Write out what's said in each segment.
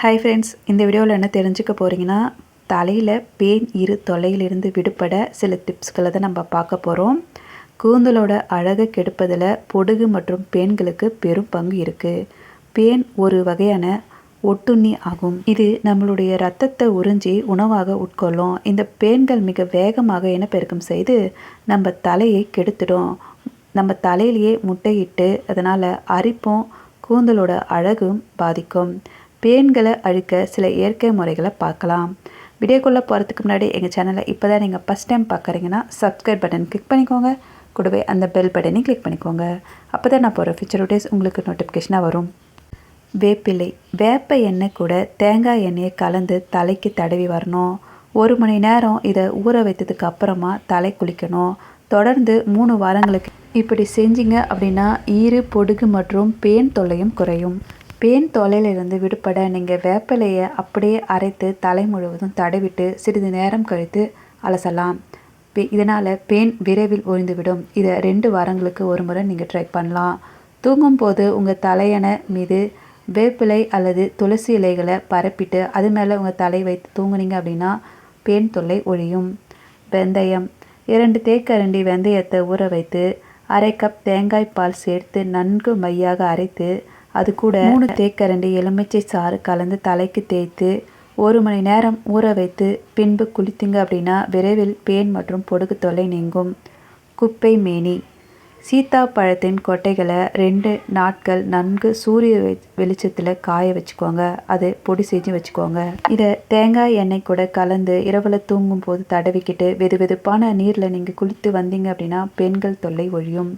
Hi friends இந்த வீடியோவில் என்ன தெரிஞ்சுக்க போகிறீங்கன்னா தலையில் பேன் இரு தொல்லையிலிருந்து விடுபட சில டிப்ஸ்களை தான் நம்ம பார்க்க போகிறோம் கூந்தலோட அழகை கெடுப்பதில் பொடுகு மற்றும் பேன்களுக்கு பெரும் பங்கு இருக்குது பேன் ஒரு வகையான ஒட்டுண்ணி ஆகும். இது நம்மளுடைய ரத்தத்தை உறிஞ்சி உணவாக உட்கொள்ளும். இந்த பேன்கள் மிக வேகமாக இனப்பெருக்கம் செய்து நம்ம தலையை கெடுத்துடும். நம்ம தலையிலேயே முட்டையிட்டு அதனால் அரிப்பும் கூந்தலோட அழகும் பாதிக்கும். பேன்களை அழிக்க சில இயற்கை முறைகளை பார்க்கலாம். வீடியோக்குள்ளே போகிறதுக்கு முன்னாடி எங்கள் சேனலை இப்போ தான் நீங்கள் ஃபஸ்ட் டைம் பார்க்குறீங்கன்னா சப்ஸ்கிரைப் பட்டன் கிளிக் பண்ணிக்கோங்க. கூடவே அந்த பெல் பட்டனையும் கிளிக் பண்ணிக்கோங்க. அப்போ தான் நான் போகிற ஃபியூச்சர் டேஸ் உங்களுக்கு நோட்டிஃபிகேஷனாக வரும். வேப்பிலை. வேப்ப எண்ணெய் கூட தேங்காய் எண்ணெயை கலந்து தலைக்கு தடவி வரணும். ஒரு மணி நேரம் இதை ஊற வைத்ததுக்கு அப்புறமா தலை குளிக்கணும். தொடர்ந்து மூணு வாரங்களுக்கு இப்படி செஞ்சீங்க அப்படின்னா ஈறு பொடுகு மற்றும் பேன் தொல்லையும் குறையும். பேன் தொலையிலிருந்து விடுபட நீங்கள் வேப்பிலையை அப்படியே அரைத்து தலை முழுவதும் தடவிட்டு சிறிது நேரம் கழித்து அலசலாம். இதனால் பேன் விரைவில் ஒழிந்துவிடும் இதை ரெண்டு வாரங்களுக்கு ஒரு முறை நீங்கள் ட்ரை பண்ணலாம். தூங்கும்போது உங்கள் தலையண மீது வேப்பிலை அல்லது துளசி இலைகளை பரப்பிட்டு அது மேலே உங்கள் தலை வைத்து தூங்குனீங்க அப்படின்னா பேன் தொல்லை ஒழியும். வெந்தயம் இரண்டு தேக்கரண்டி வெந்தயத்தை ஊற வைத்து அரை கப் தேங்காய் பால் சேர்த்து நன்கு மையாக அரைத்து அது கூட மூணு தேக்கரண்டி எலுமிச்சை சாறு கலந்து தலைக்கு தேய்த்து ஒரு மணி நேரம் ஊற வைத்து பின்பு குளித்தீங்க அப்படின்னா விரைவில் பேன் மற்றும் பொடுகு தொல்லை நீங்கும். குப்பை மேனி. சீத்தா பழத்தின் கொட்டைகளை ரெண்டு நாட்கள் நன்கு சூரிய வெளிச்சத்தில் காய வச்சுக்கோங்க. அது பொடி செஞ்சு வச்சுக்கோங்க. இதை தேங்காய் எண்ணெய் கூட கலந்து இரவில் தூங்கும் போது தடவிக்கிட்டு வெது வெதுப்பான நீரில் நீங்கள் குளித்து வந்தீங்க அப்படின்னா பெண்கள் தொல்லை ஒழியும்.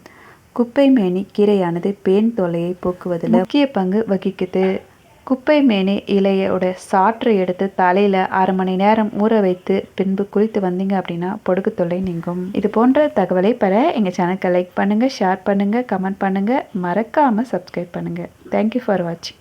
குப்பை மேனி கீரையானது பேன் தொல்லையை போக்குவதில் முக்கிய பங்கு வகிக்குது. குப்பை மேனி இலையோட சாற்றை எடுத்து தலையில் அரை மணி நேரம் ஊற வைத்து பின்பு குளித்து வந்தீங்க அப்படின்னா பொடுகு தொல்லை நீங்கும். இது போன்ற தகவலை பெற எங்கள் சேனலுக்கு லைக் பண்ணுங்கள் ஷேர் பண்ணுங்கள் கமெண்ட் பண்ணுங்கள் மறக்காமல் சப்ஸ்கிரைப் பண்ணுங்கள் தேங்க்யூ ஃபார் வாட்சிங்